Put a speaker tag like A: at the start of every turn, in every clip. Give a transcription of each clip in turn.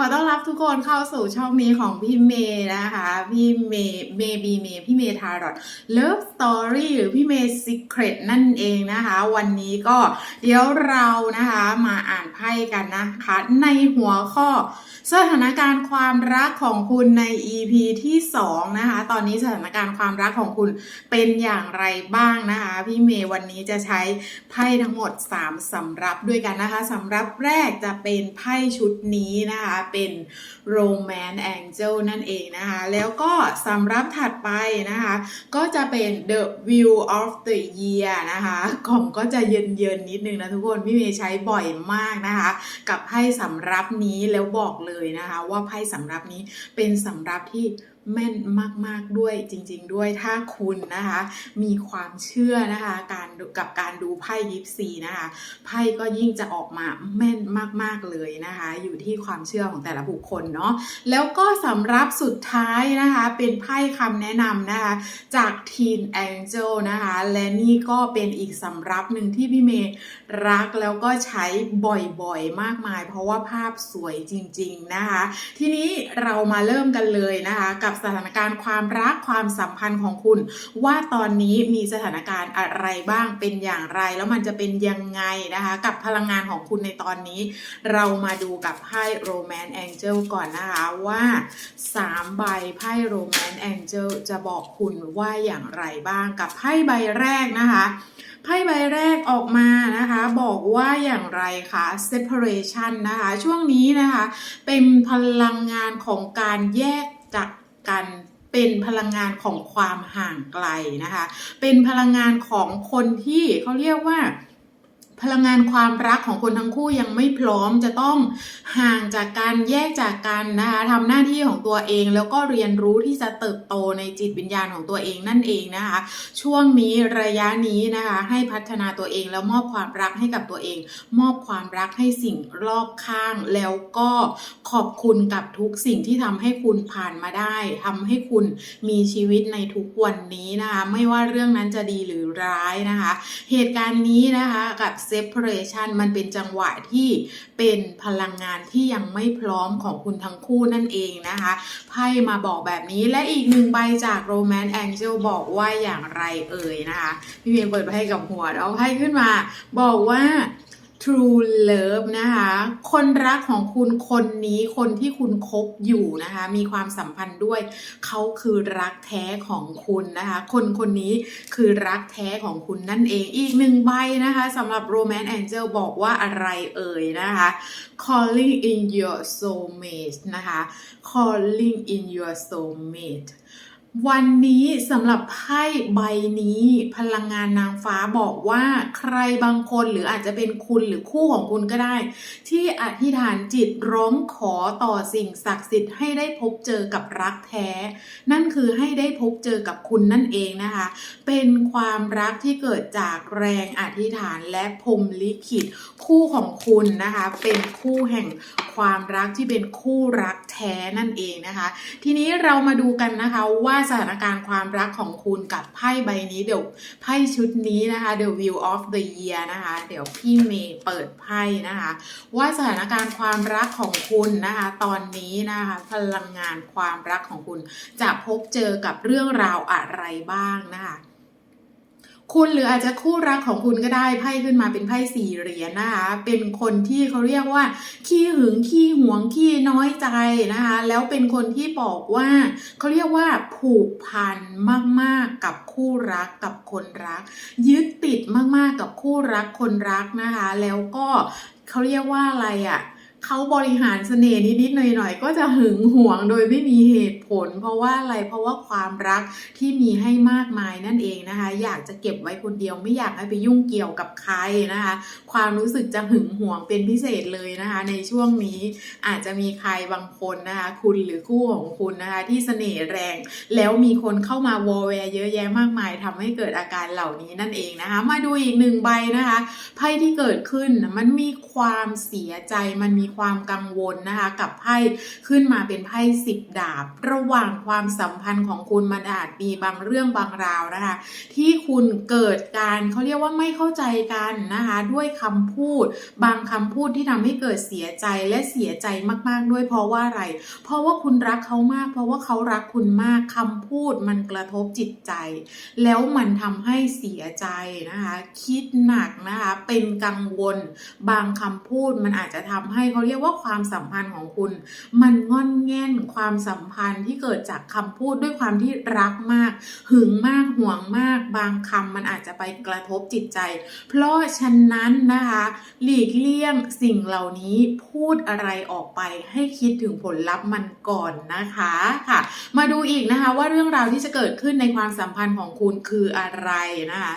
A: ขอต้อนรับทุกคนเข้าสู่ช่องนี้ของพี่เมย์นะคะ พี่เมย์เมย์บีเมย์พี่เมย์ทารอตเลิฟสตอรี่หรือพี่เมย์ซีเครตนั่นเองนะคะ วันนี้ก็เดี๋ยวเรานะคะมาอ่านไพ่กันนะคะ ในหัวข้อ สถานการณ์ความรักของคุณใน EP ที่ 2 นะคะ ตอนนี้สถานการณ์ความรักของคุณเป็นอย่างไรบ้างนะคะ พี่เมย์วันนี้จะใช้ไพ่ทั้งหมด 3สำรับด้วยกันนะคะสำรับแรกจะเป็นไพ่ชุดนี้นะคะเป็น Romance Angel นั่นเองนะคะ แล้วก็สำรับถัดไปนะคะ ก็จะเป็น The View of the Year นะคะของก็จะเย็นๆนิดนึงนะทุกคนพี่เมย์ใช้บ่อยมากนะคะ กับไพ่สำรับนี้แล้วบอกเลยนะคะ ว่าไพ่สำรับนี้เป็นสำรับที่ แม่นมากๆด้วยจริง ๆ ด้วยถ้าคุณนะคะ มีความเชื่อนะคะการกับการดูไพ่ยิปซีนะคะไพ่ก็ยิ่งจะออกมาแม่นมากๆเลยนะคะ อยู่ที่ความเชื่อของแต่ละบุคคลเนาะแล้วก็สำรับสุดท้ายนะคะเป็นไพ่คำแนะนำนะคะจาก Teen Angel นะคะและนี่ก็เป็นอีกสำรับหนึ่งที่พี่เมย์รักแล้วก็ใช้บ่อยๆมากมาย เพราะว่าภาพสวยจริง ๆนะคะ ทีนี้เรามาเริ่มกันเลยนะคะกับสถานการณ์ความรักความสัมพันธ์ของคุณ ว่าตอนนี้มีสถานการณ์อะไรบ้างเป็นอย่างไร แล้วมันจะเป็นยังไงนะคะ กับพลังงานของคุณในตอนนี้ เรามาดูกับไพ่ Romance Angel ก่อนนะคะว่า 3 ใบไพ่ Romance Angel จะบอกคุณว่าอย่างไรบ้างกับไพ่ใบแรกนะคะไพ่ใบแรกออกมานะคะ บอกว่าอย่างไรคะ separation นะคะ ช่วงนี้นะคะ เป็นพลังงานของการแยกจาก กันเป็นพลังงานของความห่างไกลนะคะ เป็นพลังงานของคนที่เขาเรียกว่า พลังงานความรักของคนทั้งคู่ยังไม่พร้อมจะต้องห่างจากกันแยกจากกันนะคะทำหน้าที่ของตัวเองแล้วก็เรียนรู้ที่จะเติบโตในจิตวิญญาณของตัวเองนั่นเองนะคะ ช่วงนี้ระยะนี้นะคะ ให้พัฒนาตัวเองแล้วมอบความรักให้กับตัวเอง มอบความรักให้สิ่งรอบข้าง แล้วก็ขอบคุณกับทุกสิ่งที่ทำให้คุณผ่านมาได้ทำให้คุณมีชีวิตในทุกวันนี้นะคะ ไม่ว่าเรื่องนั้นจะดีหรือร้ายนะคะ เหตุการณ์นี้นะคะกับ separation มันเป็นจังหวะที่เป็นพลังงานที่ยังไม่พร้อมของคุณทั้งคู่นั่นเองนะคะไพ่มาบอกแบบนี้และอีกหนึ่งใบจาก Romance Angel บอกว่าอย่างไรเอ่ยนะคะ พี่เมียเปิดไพ่กับหัวแล้วไพ่ขึ้นมา บอกว่า True Love นะคะ คนรักของคุณคนนี้คนที่คุณคบอยู่นะคะ มีความสัมพันธ์ด้วยเขาคือรักแท้ของคุณนะคะ คนคนนี้คือรักแท้ของคุณนั่นเองอีกหนึ่งใบนะคะสำหรับ Romance Angel บอกว่าอะไรเอ่ยนะคะ Calling in your soulmate นะคะ Calling in your soulmate วันนี้สำหรับไพ่ใบนี้ พลังงานนางฟ้าบอกว่าใครบางคนหรืออาจจะเป็นคุณหรือคู่ของคุณก็ได้ ที่อธิษฐานจิตร้องขอต่อสิ่งศักดิ์สิทธิ์ให้ได้พบเจอกับรักแท้ นั่นคือให้ได้พบเจอกับคุณนั่นเองนะคะ เป็นความรักที่เกิดจากแรงอธิษฐานและพรมลิขิตคู่ของคุณนะคะ เป็นคู่แห่ง ความรักที่เป็นคู่รักแท้นั่นเองนะคะ ทีนี้เรามาดูกันนะคะว่าสถานการณ์ความรักของคุณกับไพ่ใบนี้เดี๋ยวไพ่ชุดนี้นะคะ The View of the Year นะคะ เดี๋ยวพี่เมย์เปิดไพ่นะคะ ว่าสถานการณ์ความรักของคุณนะคะ ตอนนี้นะคะพลังงานความรักของคุณจะพบเจอกับเรื่องราวอะไรบ้างนะคะ คุณหรืออาจจะคู่รักของคุณก็ได้ไพ่ขึ้นมาเป็นไพ่สี่เหรียญนะคะเป็นคนที่เขาเรียกว่า ขี้หึงขี้หวงขี้น้อยใจนะคะแล้วเป็นคนที่บอกว่าเขาเรียกว่าผูกพันมากๆกับคู่รักกับคนรัก ยึดติดมากๆกับคู่รักคนรักนะคะ แล้วก็เขาเรียกว่าอะไรอะ่ะ เขาบริหารเสน่ห์นิดๆหน่อยๆ ก็จะหึงหวงโดยไม่มีเหตุผล เพราะว่าอะไรเพราะว่าความรักที่มีให้มากมายนั่นเองนะคะ อยากจะเก็บไว้คนเดียวไม่อยากให้ไปยุ่งเกี่ยวกับใครนะคะ ความรู้สึกจะหึงหวงเป็นพิเศษเลยนะคะ ในช่วงนี้อาจจะมีใครบางคนนะคะ คุณหรือคู่ของคุณนะคะ ที่เสน่ห์แรง แล้วมีคนเข้ามาวอลแวร์เยอะแยะมากมายทำให้เกิดอาการเหล่านี้นั่นเองนะคะ มาดูอีกหนึ่งใบนะคะไพ่ที่เกิดขึ้นมันมีความเสียใจมันมีความกังวลนะคะกับไพ่ขึ้นมาเป็นไพ่สิบดาบ ระหว่างความสัมพันธ์ของคุณมันอาจมีบางเรื่องบางราวนะคะ ที่คุณเกิดการเขาเรียกว่าไม่เข้าใจกันนะคะ ด้วยคำพูด บางคำพูดที่ทำให้เกิดเสียใจและเสียใจมากๆด้วยเพราะว่าอะไร เพราะว่าคุณรักเขามาก เพราะว่าเขารักคุณมากคำพูดมันกระทบจิตใจ แล้วมันทำให้เสียใจนะคะ คิดหนักนะคะเป็นกังวล บางคำพูดมันอาจจะทำให้เขาเรียกว่าความสัมพันธ์ของคุณ มันงอนแง่นความสัมพันธ์ที่เกิดจากคำพูดด้วยความที่รักมาก หึงมากห่วงมาก บางคำมันอาจจะไปกระทบจิตใจ เพราะฉะนั้นนะคะ หลีกเลี่ยงสิ่งเหล่านี้พูดอะไรออกไปให้คิดถึงผลลัพธ์มันก่อนนะคะค่ะ มาดูอีกนะคะว่าเรื่องราวที่จะเกิดขึ้นในความสัมพันธ์ของคุณคืออะไรนะคะ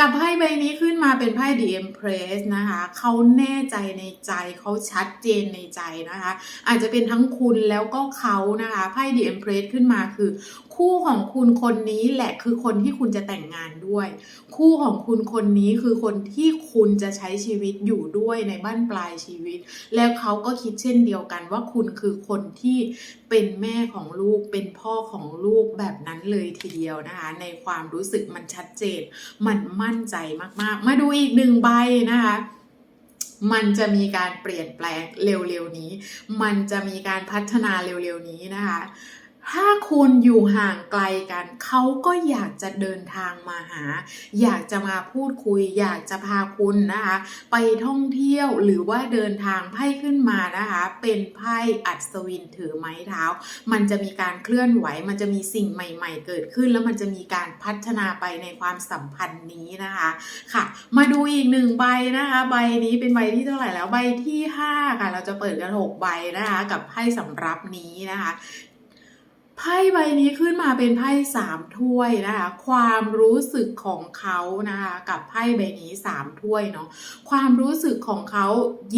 A: กับไพ่ใบนี้ขึ้นมาเป็นไพ่ The Empress นะคะ เขาแน่ใจในใจเขาชัดเจนในใจนะคะ อาจจะเป็นทั้งคุณแล้วก็เขานะคะไพ่ The Empress ขึ้นมาคือ คู่ของคุณคนนี้แหละคือคนที่คุณจะแต่งงานด้วย คู่ของคุณคนนี้คือคนที่คุณจะใช้ชีวิตอยู่ด้วยในบ้านปลายชีวิต แล้วเขาก็คิดเช่นเดียวกันว่าคุณคือคนที่เป็นแม่ของลูกเป็นพ่อของลูกแบบนั้นเลยทีเดียวนะคะ ในความรู้สึกมันชัดเจน มันมั่นใจมากๆ มาดูอีกหนึ่งใบนะคะมันจะมีการเปลี่ยนแปลงเร็วๆนี้ มันจะมีการพัฒนาเร็วๆนี้นะคะ ถ้าคุณอยู่ห่างไกลกัน เขาก็อยากจะเดินทางมาหา อยากจะมาพูดคุย อยากจะพาคุณนะคะ ไปท่องเที่ยวหรือว่าเดินทางไพ่ขึ้นมานะคะ เป็นไพ่อัศวินถือไม้เท้า มันจะมีการเคลื่อนไหว มันจะมีสิ่งใหม่ ๆ เกิดขึ้น แล้วมันจะมีการพัฒนาไปในความสัมพันธ์นี้นะคะค่ะ มาดูอีกหนึ่งใบนะคะ ใบนี้เป็นใบที่เท่าไหร่แล้วใบที่ห้าค่ะเราจะเปิดกันหกใบนะคะ กับไพ่สำรับนี้นะคะ ไพ่ใบนี้ขึ้นมาเป็นไพ่สามถ้วยนะคะ ความรู้สึกของเขานะคะกับไพ่ใบนี้สามถ้วยเนาะความรู้สึกของเขา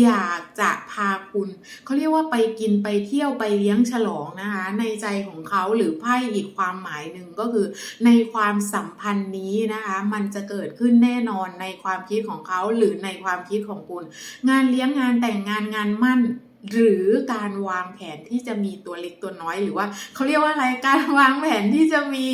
A: อยากจะพาคุณเขาเรียกว่าไปกินไปเที่ยวไปเลี้ยงฉลองนะคะ ในใจของเขาหรือไพ่อีกความหมายหนึ่งก็คือ ในความสัมพันธ์นี้นะคะ มันจะเกิดขึ้นแน่นอนในความคิดของเขาหรือในความคิดของคุณ งานเลี้ยงงานแต่งงานงานมั่น หรือการวางแผนที่จะมีตัวเล็กตัวน้อยหรือว่าเขาเรียกว่าอะไรการวางแผนที่จะมี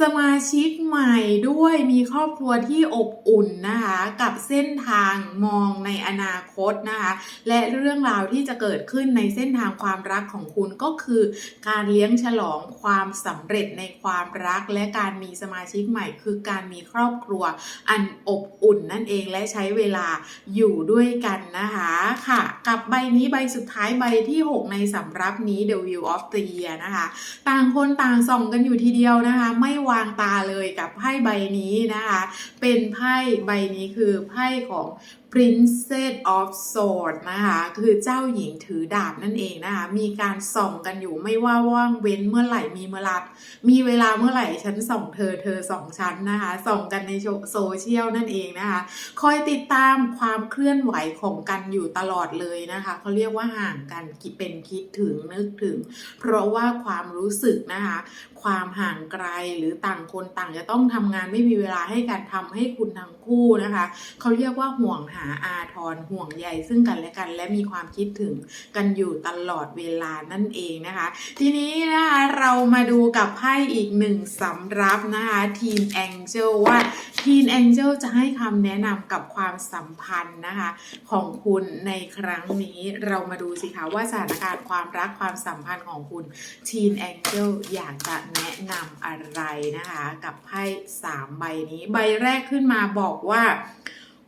A: สมาชิกใหม่ด้วยมีครอบครัวที่อบอุ่นนะคะกับเส้นทางมองในอนาคตนะคะและเรื่องราวที่จะเกิดขึ้นในเส้นทางความรักของคุณก็คือ การเลี้ยงฉลองความสำเร็จในความรัก และการมีสมาชิกใหม่ คือการมีครอบครัวอันอบอุ่นนั่นเองและใช้เวลาอยู่ด้วยกันนะคะค่ะ กับใบนี้ใบสุดท้ายใบที่ 6 ในสำรับนี้ The View of the Year นะคะ ต่างคนต่างส่องกันอยู่ทีเดียวนะคะ ไม่วางตาเลยกับไพ่ใบนี้นะคะ เป็นไพ่ใบนี้คือไพ่ของ Princess of Swords นะคะคือเจ้าหญิงถือดาบนั่นเองนะคะมีการส่องกันอยู่ไม่ว่าว่างเว้นเมื่อไหร่มีเมื่อรับมีเวลาเมื่อไหร่ฉันส่องเธอเธอส่องฉันนะคะส่องกันในโซเชียลนั่นเองนะคะคอยติดตามความเคลื่อนไหวของกันอยู่ตลอดเลยนะคะเขาเรียกว่าห่างกันเป็นคิดถึงนึกถึง เพราะว่าความรู้สึกนะคะความห่างไกลหรือต่างคนต่างจะต้องทำงานไม่มีเวลาให้กันทำให้คุณทั้งคู่นะคะเขาเรียกว่าห่วงหาาอาทรห่วงใยซึ่งกันและกัน และมีความคิดถึงกันอยู่ตลอดเวลานั่นเองนะคะ ทีนี้นะคะเรามาดูกับไพ่อีกหนึ่งสำรับนะคะทีมแองเจลว่าทีมแองเจลจะให้คำแนะนำกับความสัมพันธ์นะคะของคุณในครั้งนี้เรามาดูสิคะว่าสถานการณ์ความรักความสัมพันธ์ของคุณทีนแองเจลอยากจะแนะนำอะไรนะคะ กับไพ่สามใบนี้ ใบแรกขึ้นมาบอกว่า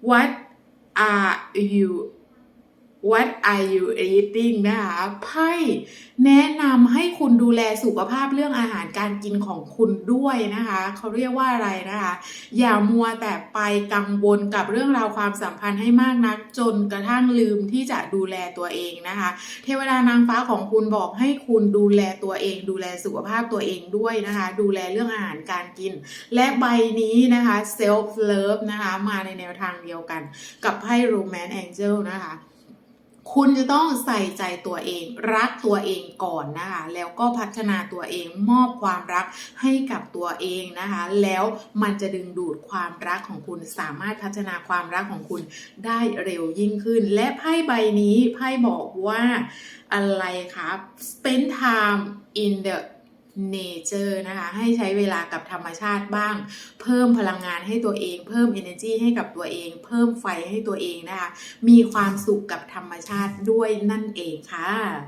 A: what are you what are you eating นะคะไพ่แนะนำให้คุณดูแลสุขภาพเรื่องอาหารการกินของคุณด้วยนะคะ เขาเรียกว่าอะไรนะคะ อย่ามัวแต่ไปกังวลกับเรื่องราวความสัมพันธ์ให้มากนัก จนกระทั่งลืมที่จะดูแลตัวเองนะคะ เทวดานางฟ้าของคุณบอกให้คุณดูแลตัวเอง ดูแลสุขภาพตัวเองด้วยนะคะ ดูแลเรื่องอาหารการกิน และใบนี้นะคะ self love นะคะ มาในแนวทางเดียวกัน กับไพ่ romance angel นะคะ คุณจะต้องใส่ใจตัวเอง รักตัวเองก่อนนะคะ แล้วก็พัฒนาตัวเองมอบความรักให้กับตัวเองนะคะ แล้วมันจะดึงดูดความรักของคุณสามารถพัฒนาความรักของคุณได้เร็วยิ่งขึ้น และไพ่ใบนี้ไพ่บอกว่าอะไรครับ spend time in the เนเจอร์นะคะ ให้ใช้เวลากับธรรมชาติบ้าง เพิ่มพลังงานให้ตัวเอง เพิ่ม energy ให้กับตัวเอง เพิ่มไฟให้ตัวเองนะคะ มีความสุขกับธรรมชาติด้วยนั่นเองค่ะ